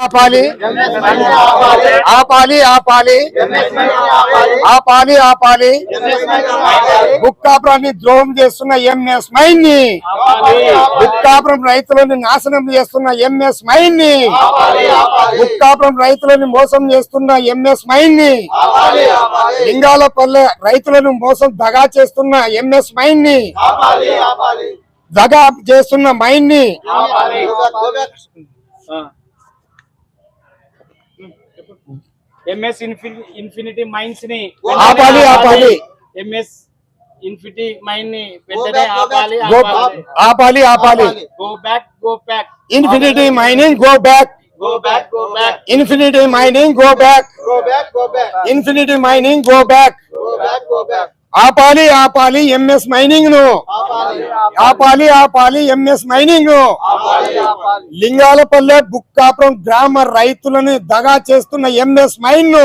ఆపాలి. ఆపాలి ఆపాలి. ఆపాలి ఆపాలి. బుక్కాపురాన్ని ద్రోహం చేస్తున్న ఎంఎస్ మైన్ని బుక్కాపురం రైతులను నాశనం చేస్తున్న ఎంఎస్ మైన్ని బుక్కాపురం రైతులను మోసం చేస్తున్న ఎంఎస్ మైన్ని లింగాలపల్లె రైతులను మోసం దగా చేస్తున్న ఎంఎస్ మైన్ని దగా చేస్తున్న మైన్ని ఎంఎస్ ఇన్ఫినిటీ మైన్స్ని ఆపాలి, ఆపాలి. ఎంఎస్ ఇన్ఫినిటీ మైన్ని వెంటనే ఆపాలి గో ఆపాలి. ఆపాలి. Go back go back. Infinity mining go back. Go back go back. Infinity mining go back. Go back, go back, infinity mining go back. go back, go back. ఆపాలి ఆపాలి MS మైనింగ్ను ఆపాలి. ఆపాలి MS మైనింగ్ను లింగాలపల్లె Bukkapuram గ్రామ రైతులను దగా చేస్తున్న ఎంఎస్ మైన్ను.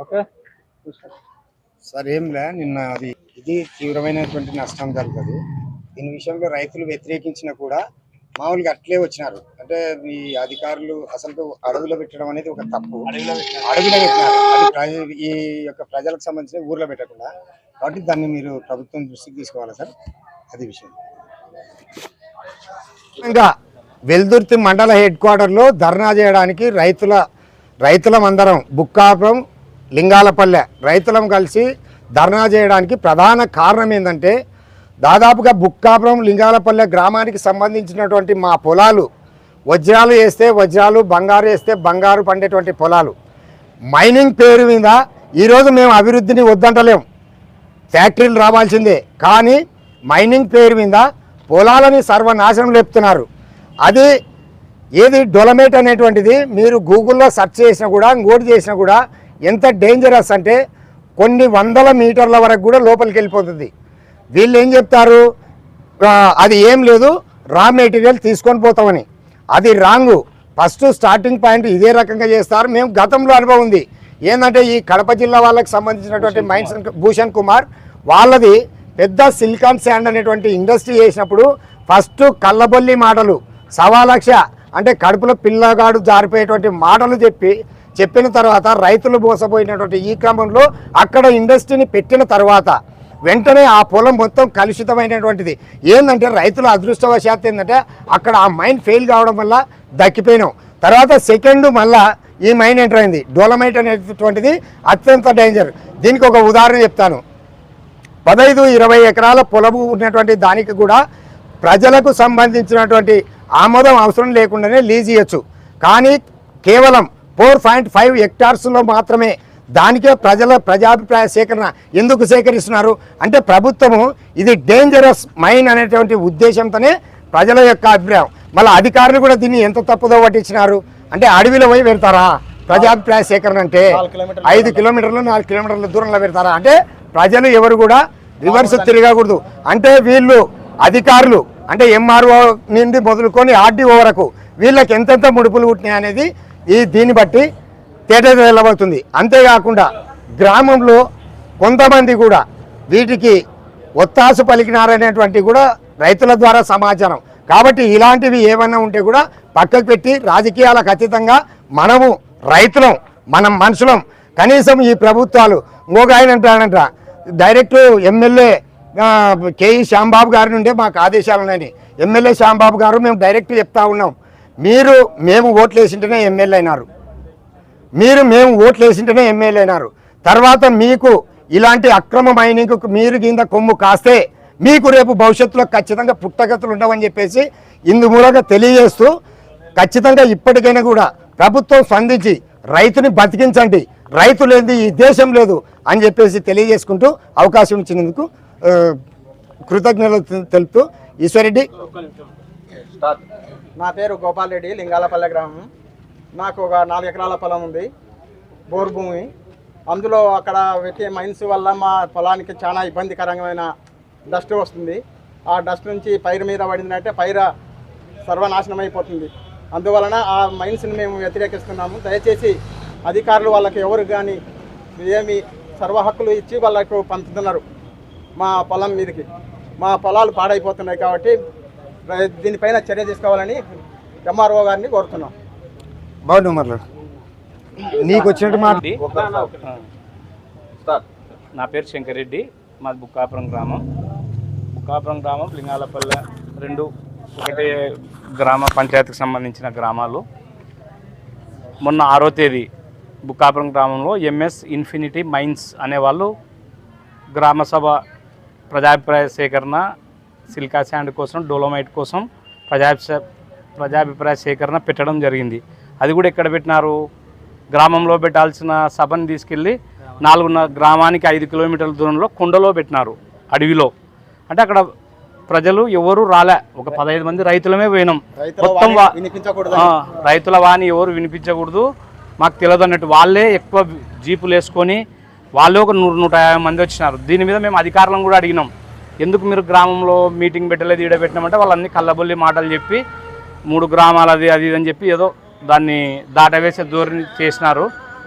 దిక్కురా. సార్ ఏంలే నిన్న అది ఇది తీవ్రమైనటువంటి నష్టం జరుగుతుంది. దీని విషయంలో రైతులు వ్యతిరేకించినా కూడా మామూలుగా అట్లే వచ్చినారు. అంటే ఈ అధికారులు అసలు అడవిలో పెట్టడం అనేది ఒక తప్పు. అడవిలో పెట్టినారు. అది ప్రజ- ఈ యొక్క ప్రజలకు సంబంధించిన ఊర్లో పెట్టకుండా. కాబట్టి దాన్ని మీరు ప్రభుత్వం దృష్టికి తీసుకోవాలి సార్? అది విషయం. ఇంకా వెల్దుర్తి మండల హెడ్ క్వార్టర్లో ధర్నా చేయడానికి రైతుల రైతులం అందరం బుక్కాపురం లింగాలపల్లె రైతులం కలిసి ధర్నా చేయడానికి ప్రధాన కారణం ఏంటంటే దాదాపుగా బుక్కాపురం లింగాలపల్లె గ్రామానికి సంబంధించినటువంటి మా పొలాలు వజ్రాలు వేస్తే వజ్రాలు బంగారు వేస్తే బంగారు పండేటువంటి పొలాలు. మైనింగ్ పేరు మీద ఈరోజు మేము అభివృద్ధిని వద్దంటలేం. ఫ్యాక్టరీలు రావాల్సిందే. కానీ మైనింగ్ పేరు మీద పొలాలని సర్వనాశనం లేపుతున్నారు. అది ఏది డొలమేట్ అనేటువంటిది మీరు గూగుల్లో సెర్చ్ చేసినా కూడా ఇంకోటి చేసినా కూడా ఎంత డేంజరస్ అంటే కొన్ని వందల మీటర్ల వరకు కూడా లోపలికి వెళ్ళిపోతుంది. వీళ్ళు ఏం చెప్తారు? అది ఏం లేదు రా మెటీరియల్ తీసుకొని పోతామని. అది రాంగు ఫస్ట్ స్టార్టింగ్ పాయింట్ ఇదే రకంగా చేస్తారు. మేము గతంలో అనుభవం ఉంది. ఏంటంటే ఈ కడప జిల్లా వాళ్ళకి సంబంధించినటువంటి మైన్స్ భూషణ్ కుమార్ వాళ్ళది పెద్ద సిలికాన్ శాండ్ అనేటువంటి ఇండస్ట్రీ చేసినప్పుడు ఫస్ట్ కళ్ళబొల్లి మాటలు సవా లక్ష అంటే కడుపులో పిల్లగాడు జారిపోయేటువంటి మాటలు చెప్పి చెప్పిన తర్వాత రైతులు మోసపోయినటువంటి ఈ క్రమంలో అక్కడ ఇండస్ట్రీని పెట్టిన తర్వాత వెంటనే ఆ పొలం మొత్తం కలుషితమైనటువంటిది. ఏంటంటే రైతుల అదృష్టవశాత్తు ఏంటంటే అక్కడ ఆ మైన్ ఫెయిల్ కావడం వల్ల దక్కిపోయినాం. తర్వాత సెకండ్ మళ్ళా ఈ మైన్ ఎంటర్ అయింది. డోలమైట్ అనేటువంటిది అత్యంత డేంజర్. దీనికి ఒక ఉదాహరణ చెప్తాను. పదహైదు ఇరవై ఎకరాల పొలము ఉన్నటువంటి దానికి కూడా ప్రజలకు సంబంధించినటువంటి ఆమోదం అవసరం లేకుండానే లీజ్ ఇవ్వచ్చు కానీ కేవలం ఫోర్ పాయింట్ ఫైవ్ హెక్టార్స్లో మాత్రమే దానికే ప్రజల ప్రజాభిప్రాయ సేకరణ ఎందుకు సేకరిస్తున్నారు? అంటే ప్రభుత్వము ఇది డేంజరస్ మైన్ అనేటువంటి ఉద్దేశంతోనే ప్రజల యొక్క అభిప్రాయం. మళ్ళీ అధికారులు కూడా దీన్ని ఎంత తప్పుదో పట్టించినారు? అంటే అడవిలో పోయి పెడతారా? ప్రజాభిప్రాయ సేకరణ అంటే ఐదు కిలోమీటర్లు నాలుగు కిలోమీటర్ల దూరంలో పెడతారా? అంటే ప్రజలు ఎవరు కూడా రివర్స్ తిరగకూడదు. అంటే వీళ్ళు అధికారులు అంటే ఎంఆర్ఓ నుండి మొదలుకొని ఆర్డీఓ వరకు వీళ్ళకి ఎంతెంత ముడుపులు పుట్టినాయి అనేది ఈ దీన్ని బట్టి తేట వెళ్ళబోతుంది అంతేకాకుండా గ్రామంలో కొంతమంది కూడా వీటికి ఒత్తాసు పలికినారనేటువంటి కూడా రైతుల ద్వారా సమాచారం. కాబట్టి ఇలాంటివి ఏమన్నా ఉంటే కూడా పక్కకు పెట్టి రాజకీయాలకు అతీతంగా మనము రైతులం మనం మనుషులం కనీసం ఈ ప్రభుత్వాలు ఇంకొక ఆయన అంటాడంట direct MLA K E Shyambabu గారి నుండే మాకు ఆదేశాలు ఉన్నాయని ఎమ్మెల్యే శ్యాంబాబు గారు మేము డైరెక్ట్ చెప్తా ఉన్నాం. మీరు మేము ఓట్లు వేసింటేనే ఎమ్మెల్యే అయినారు. మీరు మేము ఓట్లు వేసింటేనే ఎమ్మెల్యే అయినారు. తర్వాత మీకు ఇలాంటి అక్రమ మైనింగ్ మీరు కింద కొమ్ము కాస్తే మీకు రేపు భవిష్యత్తులో ఖచ్చితంగా పుట్టగతులు ఉండవని చెప్పేసి ఇందు మూలంగా తెలియజేస్తూ ఖచ్చితంగా ఇప్పటికైనా కూడా ప్రభుత్వం స్పందించి రైతుని బతికించండి. రైతు లేని ఈ దేశం లేదు అని చెప్పేసి తెలియజేసుకుంటూ అవకాశం ఇచ్చినందుకు కృతజ్ఞతలు తెలుపుతూ ఈశ్వరెడ్డి నా పేరు గోపాల్ రెడ్డి లింగాలపల్లె గ్రామం. నాకు ఒక నాలుగు ఎకరాల పొలం ఉంది బోర్ భూమి అందులో అక్కడ పెట్టే మైన్స్ వల్ల మా పొలానికి చాలా ఇబ్బందికరమైన డస్ట్ వస్తుంది. ఆ డస్ట్ నుంచి పైరు మీద పడిందంటే పైర సర్వనాశనం అయిపోతుంది. అందువలన ఆ మైన్స్ని మేము వ్యతిరేకిస్తున్నాము. దయచేసి అధికారులు వాళ్ళకి ఎవరు కానీ ఏమి సర్వ హక్కులు ఇచ్చి వాళ్ళకు పంపుతున్నారు మా పొలం మీదకి. మా పొలాలు పాడైపోతున్నాయి కాబట్టి దీనిపైన చర్య తీసుకోవాలని ఎంఆర్ఓ గారిని కోరుతున్నాం. బాగుంది ఉమర్లు నీకు వచ్చినట్టు మాట నా పేరు శంకరెడ్డి మాది బుక్కాపురం గ్రామం. బుక్కాపురం గ్రామం లింగాలపల్లె రెండు ఒకటే గ్రామ పంచాయతీకి సంబంధించిన గ్రామాలు. మొన్న ఆరో తేదీ బుక్కాపురం గ్రామంలో ఎంఎస్ ఇన్ఫినిటీ మైన్స్ అనేవాళ్ళు గ్రామ సభ ప్రజాభిప్రాయ సేకరణ సిల్కా శాండ్ కోసం డోలోమైట్ కోసం ప్రజాభి ప్రజాభిప్రాయ సేకరణ పెట్టడం జరిగింది. అది కూడా ఎక్కడ పెట్టినారు? గ్రామంలో పెట్టాల్సిన సభను తీసుకెళ్ళి నాలుగున్నర గ్రామానికి ఐదు కిలోమీటర్ల దూరంలో కొండలో పెట్టినారు అడవిలో. అంటే అక్కడ ప్రజలు ఎవరు రాలే. ఒక పదహైదు మంది రైతులమే పోయినాం. మొత్తం రైతుల వాణి ఎవరు వినిపించకూడదు. మాకు తెలియదు అన్నట్టు వాళ్ళే ఎక్కువ జీపులు వేసుకొని వాళ్ళే ఒక నూరు నూట యాభై మంది వచ్చినారు. దీని మీద మేము అధికారులను కూడా అడిగినాం. ఎందుకు మీరు గ్రామంలో మీటింగ్ పెట్టలేదు ఈడ పెట్టినామంటే వాళ్ళన్ని కళ్ళబొల్లి మాటలు చెప్పి మూడు గ్రామాలది అది ఇది అని చెప్పి ఏదో దాన్ని దాటవేసే ధోరణి చేసినారు.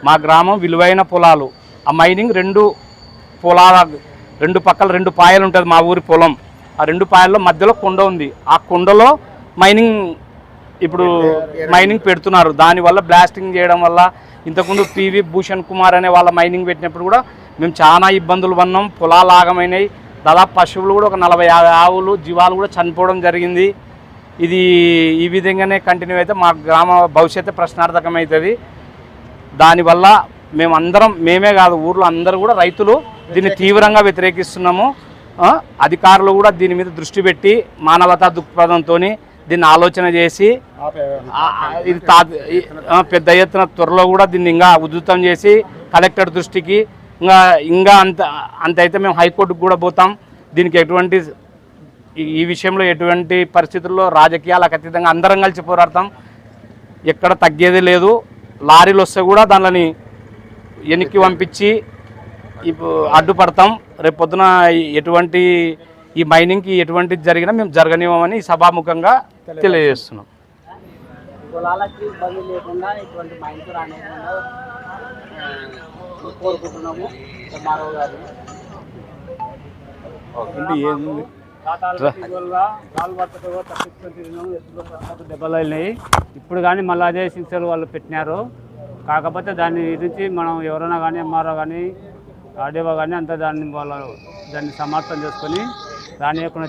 మా గ్రామం విలువైన పొలాలు. ఆ మైనింగ్ రెండు పొలాల రెండు పక్కల రెండు పాయలు ఉంటుంది మా ఊరి పొలం. ఆ రెండు పాయల్లో మధ్యలో కొండ ఉంది. ఆ కొండలో మైనింగ్ ఇప్పుడు మైనింగ్ పెడుతున్నారు. దానివల్ల బ్లాస్టింగ్ చేయడం వల్ల ఇంతకుముందు పివి భూషణ్ కుమార్ అనే వాళ్ళ మైనింగ్ పెట్టినప్పుడు కూడా మేము చాలా ఇబ్బందులు పన్నాం పొలాలు ఆగమైనాయి. దాదాపు పశువులు కూడా ఒక నలభై యాభై ఆవులు జీవాలు కూడా చనిపోవడం జరిగింది. ఇది ఈ విధంగానే కంటిన్యూ అయితే మా గ్రామ భవిష్యత్తు ప్రశ్నార్థకం అవుతుంది దానివల్ల మేమందరం మేమే కాదు ఊర్లో అందరూ కూడా రైతులు దీన్ని తీవ్రంగా వ్యతిరేకిస్తున్నాము. అధికారులు కూడా దీని మీద దృష్టి పెట్టి మానవతా దృక్పథంతో దీన్ని ఆలోచన చేసి ఇది పెద్ద ఎత్తున త్వరలో కూడా దీన్ని ఇంకా ఉధృతం చేసి కలెక్టర్ దృష్టికి ఇంకా ఇంకా అంత అంత అయితే మేము హైకోర్టుకు కూడా పోతాం. దీనికి ఎటువంటి ఈ- విషయంలో ఎటువంటి పరిస్థితుల్లో రాజకీయాలకు అతీతంగా అందరం కలిసి పోరాడతాం. ఎక్కడ తగ్గేది లేదు. లారీలు వస్తే కూడా దానిని వెనక్కి పంపించి ఇప్పుడు అడ్డుపడతాం. రేపు పొద్దున ఎటువంటి ఈ మైనింగ్కి ఎటువంటి జరిగినా మేము జరగనివ్వమని సభాముఖంగా తెలియజేస్తున్నాం. పొలాలకి ఇబ్బంది లేకుండా ఇటువంటి మైన్స్ రానివ్వకుండా కోరుకుంటున్నాము. ఎంఆర్ఓ గారిని. దెబ్బలు అయినాయి ఇప్పుడు కానీ మళ్ళీ అదే శిక్షలు వాళ్ళు పెట్టినారు. కాకపోతే దాన్ని గురించి మనం ఎవరైనా కానీ ఎంఆర్ఓ కానీ ఆర్డీఓ కానీ అంతా దాన్ని వాళ్ళు దాన్ని సమర్థం చేసుకొని రానియకుండా